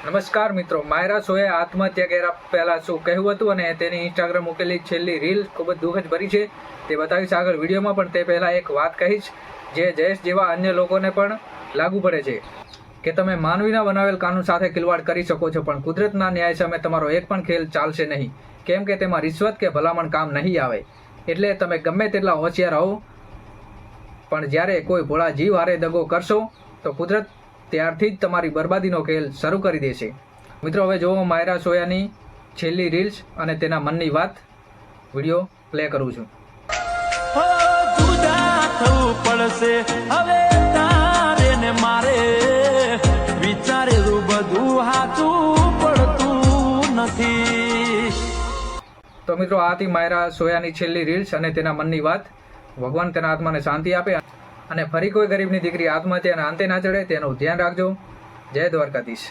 નમસ્કાર મિત્રો, માયરા શોએ આત્મહત્યા કર્યા પહેલાં શું કહ્યું હતું અને તેની ઇન્સ્ટાગ્રામ મૂકેલી છેલ્લી રીલ ખૂબ જ દુઃખદ ભરી છે તે બતાવીશ આગળ વિડીયોમાં, પણ તે પહેલાં એક વાત કહીશ જે જયેશ જેવા અન્ય લોકોને પણ લાગુ પડે છે. કે તમે માનવીના બનાવેલ કાનૂન સાથે ખિલવાડ કરી શકો છો, પણ કુદરતના ન્યાય સામે તમારો એક પણ ખેલ ચાલશે નહીં. કેમ કે તેમાં રિશ્વત કે ભલામણ કામ નહીં આવે. એટલે તમે ગમે તેટલા હોશિયાર હો પણ જ્યારે કોઈ ભોળા જીવ હારે દગો કરશો, તો કુદરત ત્યારથી જ તમારી બરબાદીનો ખેલ શરૂ કરી દેશે. મિત્રો, હવે જોવો માયરા સોયાની છેલ્લી રીલ્સ અને તેના મનની વાત. વીડિયો પ્લે કરું છું. મારે વિચારેલું બધું હાચું પડતું નથી તો મિત્રો, આ હતી માયરા સોયાની છેલ્લી રીલ્સ અને તેના મનની વાત. ભગવાન તેના આત્માને શાંતિ આપે. અને ફરી કોઈ ગરીબની દીકરી આત્મહત્યાના અંતે ના ચડે તેનું ધ્યાન રાખજો. જય દ્વારકાધીશ.